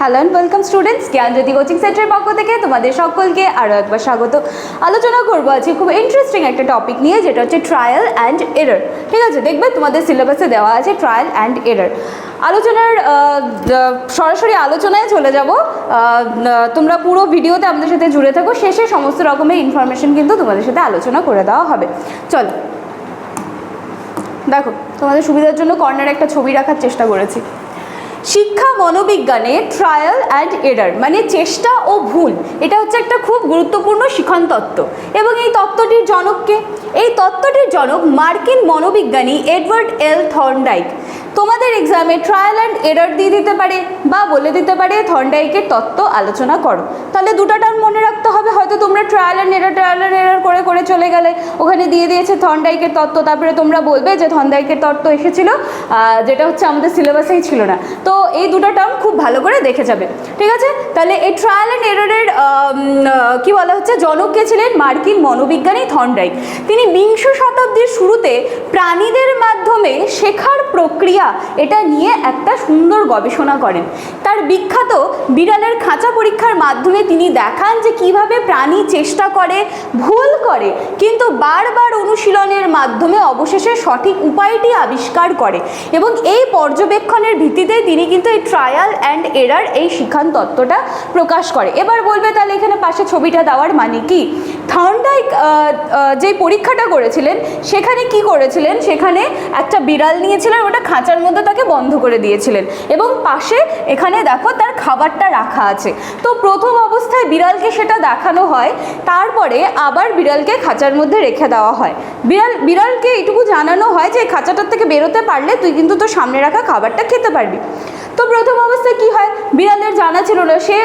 Hello and welcome students Gyanjyoti coaching সেন্টারের পক্ষ থেকে তোমাদের সকলকে আরও একবার স্বাগত। আলোচনা করব আজকে খুব ইন্টারেস্টিং একটা টপিক নিয়ে, যেটা হচ্ছে ট্রায়াল অ্যান্ড এরর ঠিক আছে? দেখবে তোমাদের সিলেবাসে দেওয়া আছে ট্রায়াল অ্যান্ড এরর আলোচনার সরাসরি আলোচনায় চলে যাব। তোমরা পুরো ভিডিওতে আমাদের সাথে জুড়ে থাকো। শেষে সমস্ত রকমের ইনফরমেশন কিন্তু তোমাদের সাথে আলোচনা করে দেওয়া হবে। চলো। দেখো, তোমাদের সুবিধার জন্য কর্নার একটা ছবি রাখার চেষ্টা করেছি। শিক্ষা মনোবিজ্ঞানে ট্রায়াল অ্যান্ড এরার মানে চেষ্টা ও ভুল, এটা হচ্ছে একটা খুব গুরুত্বপূর্ণ শিখন তত্ত্ব। এবং এই তত্ত্বটির জনককে এই তত্ত্বটির জনক মার্কিন মনোবিজ্ঞানী এডওয়ার্ড এল থর্নডাইক। তোমাদের এক্সামে ট্রায়াল অ্যান্ড এরার দিয়ে দিতে পারে বা বলে দিতে পারে, থর্নডাইকের তত্ত্ব আলোচনা করো। তাহলে দুটো মনে রাখতে হবে, হয়তো তোমরা trial and error trial and error করে করে চলে গেলে। ওখানে দিয়ে দিয়েছে থর্নডাইকের তত্ত্ব, তারপরে তোমরা বলবে যে থর্নডাইকের তত্ত্ব এসেছিল যেটা হচ্ছে আমাদের সিলেবাসেই ছিল না। তো এই দুটো টার্ম খুব ভালো করে দেখে যাবে। ঠিক আছে? তাহলে এই ট্রায়াল অ্যান্ড এরারের কি বলা হচ্ছে? জনক কে ছিলেন? মার্কিন মনোবিজ্ঞানী থর্নডাইক তিনি বিংশ শতাব্দীর শুরুতে প্রাণীদের মাধ্যমে শেখার প্রক্রিয়া এটা নিয়ে একটা সুন্দর গবেষণা করেন। তার বিখ্যাত বিড়ালের খাঁচা পরীক্ষার মাধ্যমে তিনি দেখান যে কীভাবে প্রাণী চেষ্টা করে, ভুল করে, কিন্তু বারবার অনুশীলনের মাধ্যমে অবশেষে সঠিক উপায়টি আবিষ্কার করে। এবং এই পর্যবেক্ষণের ভিত্তিতে তিনি কিন্তু এই ট্রায়াল অ্যান্ড এরার এই শিক্ষান তত্ত্বটা প্রকাশ করে। এবার বলবে তাহলে এখানে পাশে ছবিটা দেওয়ার মানে কি? থর্নডাইক যে পরীক্ষাটা করেছিলেন, সেখানে কি করেছিলেন? সেখানে একটা বিড়াল নিয়েছিলেন, ওটা খাঁচার মধ্যে তাকে বন্ধ করে দিয়েছিলেন। এবং পাশে এখানে দেখো তার খাবারটা রাখা আছে। তো প্রথম অবস্থায় বিড়ালকে সেটা দেখানো হয়, তারপরে আবার বিড়ালকে খাঁচার মধ্যে রেখে দেওয়া হয়। বিড়াল, বিড়ালকে এটুকু জানানো হয় যে খাঁচাটার থেকে বেরোতে পারলে তুই কিন্তু তোর সামনে রাখা খাবারটা খেতে পারবি। তো প্রথম অবস্থায় কি হয়? বিড়ালের জানা ছিল না। সে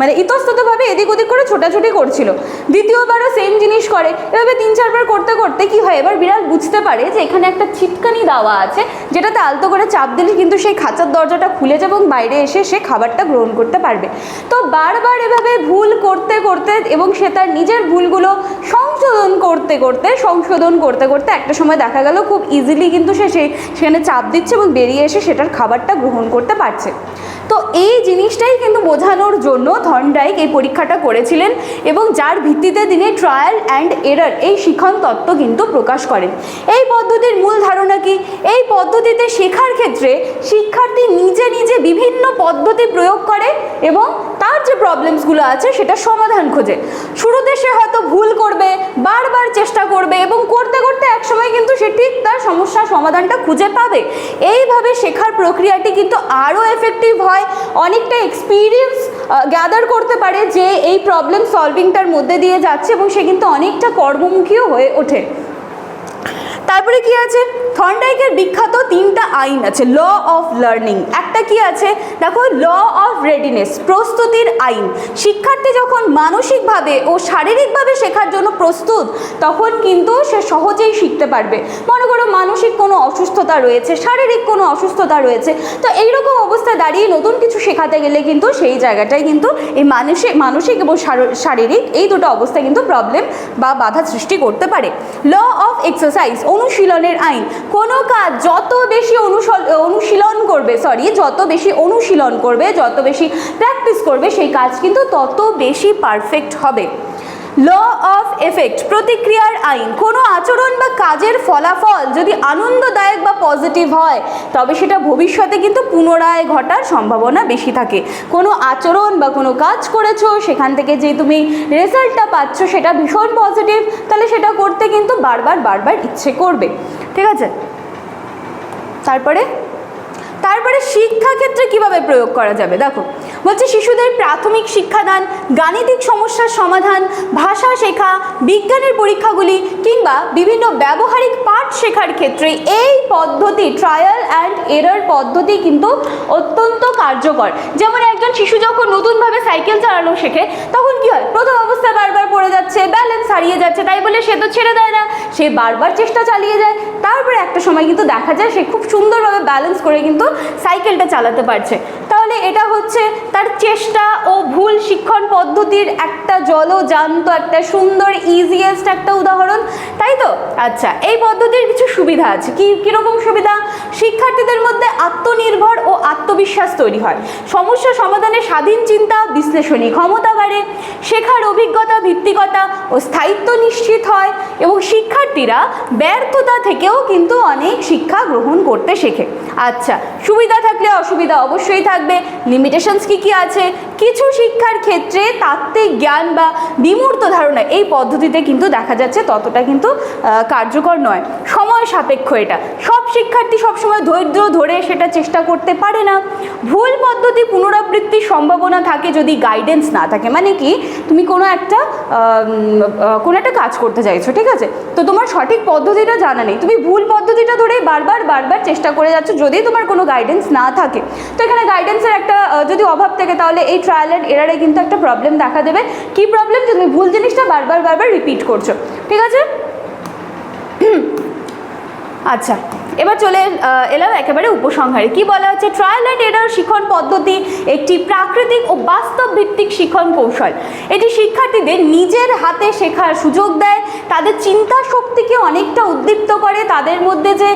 মানে ইতস্ততভাবে এদিক ওদিক করে ছোটাছুটি করছিল। দ্বিতীয়বারও সেম জিনিস করে। এভাবে তিন, চারবার করতে করতে কি হয়? এবার বিড়াল বুঝতে পারে যে এখানে একটা ছিটকানি দেওয়া আছে, যেটাতে আলতো করে চাপ দিলে কিন্তু সেই খাঁচার দরজাটা খুলে যাবে এবং বাইরে এসে সে খাবারটা গ্রহণ করতে পারবে। তো বারবার এভাবে ভুল করতে করতে এবং সে তার নিজের ভুলগুলো সংশোধন করতে করতে, সংশোধন করতে করতে একটা সময় দেখা গেল, খুব ইজিলি কিন্তু সে সেখানে চাপ দিচ্ছে এবং বেরিয়ে এসে সেটার খাবারটা গ্রহণ করতে পারছে। তো এই জিনিসটাই কিন্তু বোঝানোর জন্য থর্নডাইক এই পরীক্ষাটা করেছিলেন এবং যার ভিত্তিতে তিনি ট্রায়াল অ্যান্ড এরার এই শিখন তত্ত্ব কিন্তু প্রকাশ করেন। এই পদ্ধতির মূল ধারণা কি? এই পদ্ধতিতে শেখার ক্ষেত্রে শিক্ষার্থী নিজে নিজে বিভিন্ন পদ্ধতি প্রয়োগ করে এবং তার যে প্রবলেমসগুলো আছে সেটা সমাধান খোঁজে। শুরুতে সে হয়তো ভুল করবে, বারবার চেষ্টা করবে এবং করতে করতে একসময় কিন্তু সে ঠিক তার সমস্যার সমাধানটা খুঁজে পাবে। এইভাবে শেখার প্রক্রিয়াটি কিন্তু আরও এফেক্টিভ হয়, অনেকটা এক্সপিরিয়েন্স গ্যাদার করতে পারে যে এই প্রবলেম সলভিংটার মধ্যে দিয়ে যাচ্ছে এবং সে কিন্তু অনেকটা কর্মমুখীও হয়ে ওঠে। তারপরে কি আছে? থর্নডাইকের বিখ্যাত তিনটা আইন আছে, ল অফ লার্নিং। একটা কি আছে? দেখো, ল অফ রেডিনেস, প্রস্তুতির আইন। শিক্ষার্থী যখন মানসিকভাবে ও শারীরিকভাবে শেখার জন্য প্রস্তুত, তখন কিন্তু সে সহজেই শিখতে পারবে। মনে করো, মানসিক কোনো অসুস্থতা রয়েছে, শারীরিক কোনো অসুস্থতা রয়েছে, তো এইরকম অবস্থায় দাঁড়িয়ে নতুন কিছু শেখাতে গেলে কিন্তু সেই জায়গাটায় কিন্তু এই মানসিক মানসিক এবং শারীরিক এই দুটো অবস্থায় কিন্তু প্রবলেম বা বাধা সৃষ্টি করতে পারে। ল অফ এক্সারসাইজ অনুশীলনের আইন। কোনো কাজ যত বেশি অনুশীলন করবে সরি যত বেশি অনুশীলন করবে, যত বেশি প্র্যাকটিস করবে, সেই কাজ কিন্তু তত বেশি পারফেক্ট হবে। ল অফ এফেক্ট প্রতিক্রিয়ার আইন। কোনো আচরণ বা কাজের ফলাফল যদি আনন্দদায়ক বা পজিটিভ হয়, তবে সেটা ভবিষ্যতে কিন্তু পুনরায় ঘটার সম্ভাবনা বেশি থাকে। কোনো আচরণ বা কোনো কাজ করেছ, সেখান থেকে যে তুমি রেজাল্টটা পাচ্ছ সেটা ভীষণ পজিটিভ তাহলে সেটা করতে কিন্তু বারবার বারবার ইচ্ছে করবে। ঠিক আছে? তারপরে? তারপরে শিক্ষাক্ষেত্রে কীভাবে প্রয়োগ করা যাবে? দেখো বলছে শিশুদের প্রাথমিক শিক্ষাদান, গাণিতিক সমস্যার সমাধান, ভাষা শেখা, বিজ্ঞানের পরীক্ষাগুলি কিংবা বিভিন্ন ব্যবহারিক পাঠ শেখার ক্ষেত্রে এই পদ্ধতি ট্রায়াল অ্যান্ড এরার পদ্ধতি কিন্তু অত্যন্ত কার্যকর। যেমন একজন শিশু যখন নতুনভাবে সাইকেল চালানো শেখে, তখন কি হয়? প্রথম অবস্থায় বারবার পড়ে যাচ্ছে ব্যালেন্স হারিয়ে যাচ্ছে, তাই বলে সে তো ছেড়ে দেয় না। সে বারবার চেষ্টা চালিয়ে যায়। তারপরে একটা সময় কিন্তু দেখা যায় সে খুব সুন্দরভাবে ব্যালেন্স করে কিন্তু সাইকেলটা চালাতে পারছে। এটা হচ্ছে তার চেষ্টা ও ভুল শিক্ষণ পদ্ধতির একটা জলজান্ত, একটা সুন্দর ইজিয়েস্ট একটা উদাহরণ, তাই তো? আচ্ছা এই পদ্ধতির কিছু সুবিধা আছে। কি, কীরকম সুবিধা? শিক্ষার্থীদের মধ্যে আত্মনির্ভর ও আত্মবিশ্বাস তৈরি হয়। সমস্যা সমাধানে স্বাধীন চিন্তা, বিশ্লেষণী ক্ষমতা বাড়ে। শেখার অভিজ্ঞতা, ভিত্তিকতা ও স্থায়িত্ব নিশ্চিত হয় এবং শিক্ষার্থীরা ব্যর্থতা থেকেও কিন্তু অনেক শিক্ষা গ্রহণ করতে শেখে। আচ্ছা সুবিধা থাকলে অসুবিধা অবশ্যই থাকবে। লিমিটেশনস কি কি আছে? কিছু শিক্ষার ক্ষেত্রে তাত্ত্বিক জ্ঞান বা বিমূর্ত ধারণা এই পদ্ধতিতে কিন্তু দেখা যাচ্ছে ততটা কিন্তু কার্যকর নয়। সময় সাপেক্ষ এটা। সব শিক্ষার্থী সবসময় ধৈর্য ধরে সেটা চেষ্টা করতে পারে না। ভুল পদ্ধতি পুনরাবৃত্তির সম্ভাবনা থাকে যদি গাইডেন্স না থাকে। মানে কি? তুমি কোনো একটা কোনো একটা কাজ করতে চাইছো, ঠিক আছে? তো তোমার সঠিক পদ্ধতিটা জানা নেই। তুমি ভুল পদ্ধতিটা ধরেই বারবার বারবার চেষ্টা করে যাচ্ছ যদি তোমার কোনো গাইডেন্স না থাকে। তো এখানে গাইডেন্সের একটা যদি অভাব থাকে তাহলে এই ট্রায়াল অ্যান্ড এরারে কিন্তু একটা প্রবলেম দেখা দেবে। কি প্রবলেম যে তুমি ভুল জিনিসটা বারবার বারবার রিপিট করছ। ঠিক আছে? আচ্ছা। এবার চলে এলাম একেবারে উপসংহারে। কি বলা হচ্ছে? ট্রায়াল অ্যান্ড এরার শিক্ষণ পদ্ধতি একটি প্রাকৃতিক ও বাস্তব ভিত্তিক শিক্ষণ কৌশল। এটি শিক্ষার্থীদের নিজের হাতে শেখার সুযোগ দেয়। তাদের চিন্তা শক্তিকে অনেকটা উদ্দীপ্ত করে। তাদের মধ্যে যে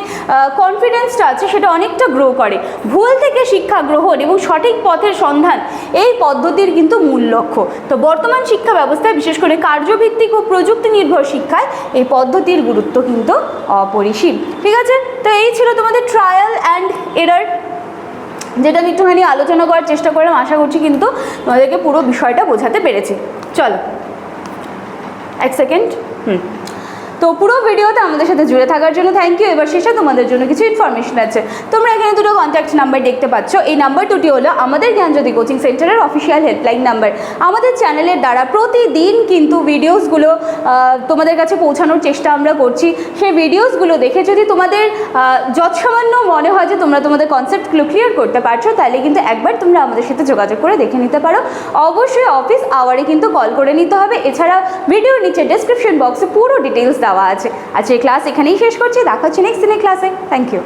কনফিডেন্সটা আছে, সেটা অনেকটা গ্রো করে। ভুল থেকে শিক্ষা গ্রহণ এবং সঠিক পথের সন্ধান, এই পদ্ধতির কিন্তু মূল লক্ষ্য। তো বর্তমান শিক্ষা ব্যবস্থায়, বিশেষ করে কার্যভিত্তিক ও প্রযুক্তি নির্ভর শিক্ষায়, এই পদ্ধতির গুরুত্ব কিন্তু অপরিসীম। ঠিক আছে? তো এই ছিল তোমাদের ট্রায়াল অ্যান্ড এরার যেটা একটুখানি আলোচনা করার চেষ্টা করলাম, আশা করছি কিন্তু তোমাদেরকে পুরো বিষয়টা বোঝাতে পেরেছি। চলো, এক সেকেন্ড হুম। তো পুরো ভিডিওতে আমাদের সাথে জুড়ে থাকার জন্য থ্যাংক ইউ এবার শেষে তোমাদের জন্য কিছু ইনফরমেশন আছে। তোমরা এখানে দুটো কন্ট্যাক্ট নাম্বার দেখতে পাচ্ছ। এই নাম্বার দুটি হলো আমাদের Gyanjyoti coaching centre official helpline number আমাদের চ্যানেলের দ্বারা প্রতিদিন কিন্তু ভিডিওসগুলো তোমাদের কাছে পৌঁছানোর চেষ্টা আমরা করছি। সেই ভিডিওসগুলো দেখে যদি তোমাদের যৎসামান্য মনে হয় যে তোমরা তোমাদের কনসেপ্টগুলো ক্লিয়ার করতে পারছ, তাহলে কিন্তু একবার তোমরা আমাদের সাথে যোগাযোগ করে দেখে নিতে পারো। অবশ্যই অফিস আওয়ারে কিন্তু কল করে নিতে হবে। এছাড়া ভিডিওর নিচে ডেসক্রিপশন বক্সে পুরো ডিটেলস দেওয়া আছে। আজকের ক্লাস এখানেই শেষ করছি। দেখা হচ্ছে নেক্সট দিনের ক্লাসে থ্যাংক ইউ